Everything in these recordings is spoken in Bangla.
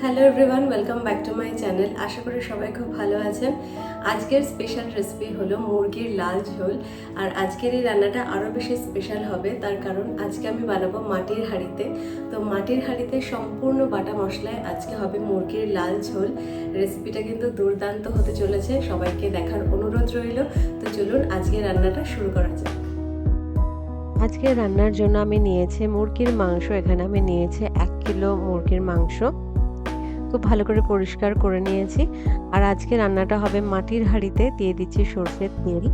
Hello everyone welcome back to my channel আশা করি সবাই খুব ভালো আছেন। আজকের স্পেশাল রেসিপি হলো মুরগির লাল ঝোল। আর আজকের এই রান্নাটা আরও বেশি স্পেশাল হবে, তার কারণ আজকে আমি বানাবো মাটির হাঁড়িতে। তো মাটির হাঁড়িতে সম্পূর্ণ বাটা মশলায় আজকে হবে মুরগির লাল ঝোল। রেসিপিটা কিন্তু দুর্দান্ত হতে চলেছে, সবাইকে দেখার অনুরোধ রইল। তো চলুন আজকে রান্নাটা শুরু করা যাক। আজকে রান্নার জন্য আমি নিয়েছি মুরগির মাংস। এখানে আমি নিয়েছি এক কিলো মুরগির মাংস। খুব ভালো করে পরিষ্কার করে নিয়েছি। আর আজকে রান্নাটা হবে মাটির হাঁড়িতে, দিয়ে দিচ্ছি সর্ষের তেল।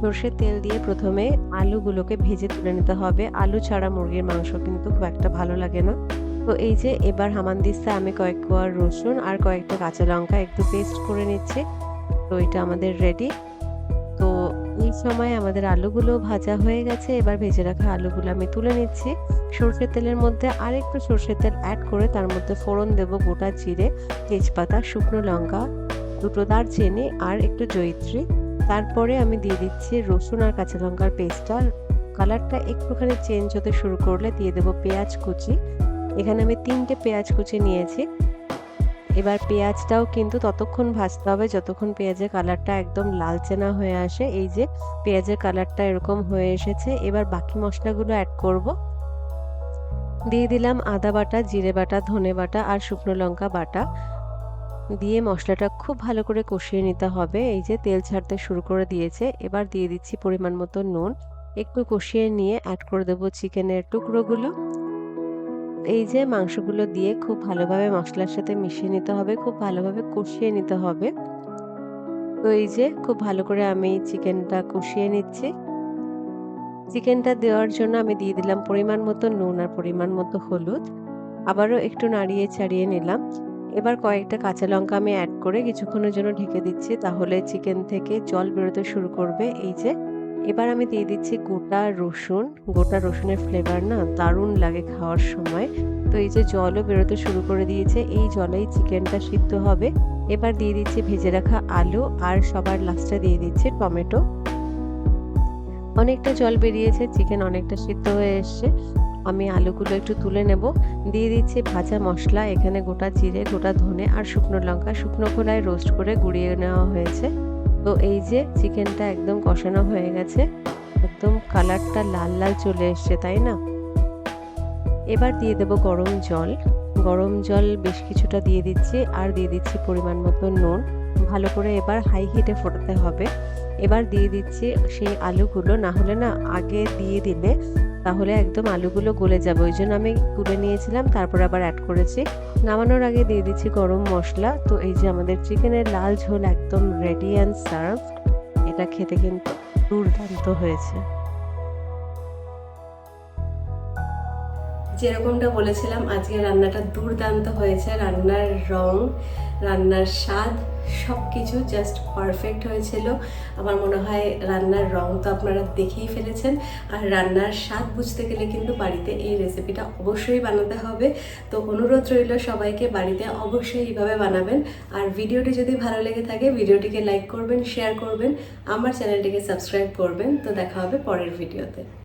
সর্ষের তেল দিয়ে প্রথমে আলুগুলোকে ভেজে তুলে নিতে হবে। আলু ছাড়া মুরগির মাংস কিন্তু খুব একটা ভালো লাগে না। তো এই যে এবার হামানদিস্তা আমি কয়েক কোয়া রসুন আর কয়েকটা কাঁচা লঙ্কা, একটু পেস্ট করে নিচ্ছি। তো এটা আমাদের রেডি সময় আমাদের আলুগুলো ভাজা হয়ে গেছে। এবার ভেজে রাখা আলুগুলো আমি তুলে নিচ্ছি। সর্ষের তেলের মধ্যে আর একটু সর্ষের তেল অ্যাড করে তার মধ্যে ফোড়ন দেব গোটা জিরে, তেজপাতা, শুকনো লঙ্কা, দুটো দারচিনি আর একটু জয়িত্রী। তারপরে আমি দিয়ে দিচ্ছি রসুন আর কাঁচা লঙ্কার পেস্টটা কালারটা একটুখানি চেঞ্জ হতে শুরু করলে দিয়ে দেবো পেঁয়াজ কুচি। এখানে আমি তিনটে পেঁয়াজ কুচি নিয়েছি। এবার পেঁয়াজটাও কিন্তু ততক্ষণ ভাজতে হবে, যতক্ষণ পেঁয়াজের কালারটা একদম লালচে না হয়ে আসে। এই যে পেঁয়াজের কালারটা এরকম হয়ে এসেছে, এবার বাকি মশলাগুলো অ্যাড করব। দিয়ে দিলাম আদা বাটা, জিরে বাটা, ধনে বাটা আর শুকনো লঙ্কা বাটা। দিয়ে মশলাটা খুব ভালো করে কষিয়ে নিতে হবে। এই যে তেল ছাড়তে শুরু করে দিয়েছে, এবার দিয়ে দিচ্ছি পরিমাণ মতো নুন। একটু কষিয়ে নিয়ে অ্যাড করে দেবো চিকেনের টুকরোগুলো। এই যে মাংসগুলো দিয়ে খুব ভালোভাবে মশলার সাথে মিশিয়ে নিতে হবে, খুব ভালোভাবে কষিয়ে নিতে হবে। তো এই যে খুব ভালো করে আমি চিকেনটা কষিয়ে নিচ্ছি। চিকেনটা দেওয়ার জন্য আমি দিয়ে দিলাম পরিমাণ মতো নুন আর পরিমাণ মতো হলুদ। আবারও একটু নাড়িয়ে ছাড়িয়ে নিলাম। এবার কয়েকটা কাঁচা লঙ্কা আমি অ্যাড করে কিছুক্ষণের জন্য ঢেকে দিচ্ছি, তাহলে চিকেন থেকে জল বেরোতে শুরু করবে। এই যে এবার আমি দিয়ে দিচ্ছি গোটা রসুন, গোটা রসুনের ফ্লেভার না দারুণ লাগে খাওয়ার সময়। তো এই যে জলও বেরোতে শুরু করে দিয়েছে, এই জলেই চিকেনটা সিদ্ধ হবে। এবার দিয়ে দিচ্ছি ভেজে রাখা আলু আর সবার লাস্টে দিয়ে দিচ্ছি টমেটো। অনেকটা জল বেরিয়েছে, চিকেন অনেকটা সিদ্ধ হয়ে এসছে। আমি আলুগুলো একটু তুলে নেব। দিয়ে দিচ্ছি ভাজা মশলা, এখানে গোটা জিরে, গোটা ধনে আর শুকনো লঙ্কা। শুকনো খোলায় রোস্ট করে গুঁড়িয়ে নেওয়া হয়েছে। তো এই যে চিকেনটা একদম কষানো হয়ে গেছে, একদম কালারটা লাল লাল চলে এসছে, তাই না? এবার দিয়ে দেব গরম জল। গরম জল বেশ কিছুটা দিয়ে দিচ্ছি, আর দিয়ে দিচ্ছি পরিমাণ মতো নুন। ভালো করে এবার হাই হিটে ফোটাতে হবে। এবার দিয়ে দিচ্ছি সেই আলুগুলো, না হলে না আগে দিয়ে দিলে তাহলে একদম আলুগুলো গলে যাবে। ওই জন্য আমি তুলে নিয়েছিলাম, তারপর আবার অ্যাড করেছি। নামানোর আগে দিয়ে দিচ্ছি গরম মশলা। তো এই যে আমাদের চিকেনের লাল ঝোল একদম রেডি অ্যান্ড সার্ভ এটা খেতে কিন্তু দুর্দান্ত হয়েছে। যেরকমটা বলেছিলাম, আজকে রান্নাটা দুর্দান্ত হয়েছে। রান্নার রং, রান্নার স্বাদ সব কিছু জাস্ট পারফেক্ট হয়েছিল। আমার মনে হয় রান্নার রং তো আপনারা দেখেই ফেলেছেন। আর রান্নার স্বাদ বুঝতে গেলে কিন্তু বাড়িতে এই রেসিপিটা অবশ্যই বানাতে হবে। তো অনুরোধ রইল সবাইকে বাড়িতে অবশ্যই এইভাবে বানাবেন। আর ভিডিওটি যদি ভালো লেগে থাকে, ভিডিওটিকে লাইক করবেন শেয়ার করবেন, আমার চ্যানেলটিকে সাবস্ক্রাইব করবেন। তো দেখা হবে পরের ভিডিওতে।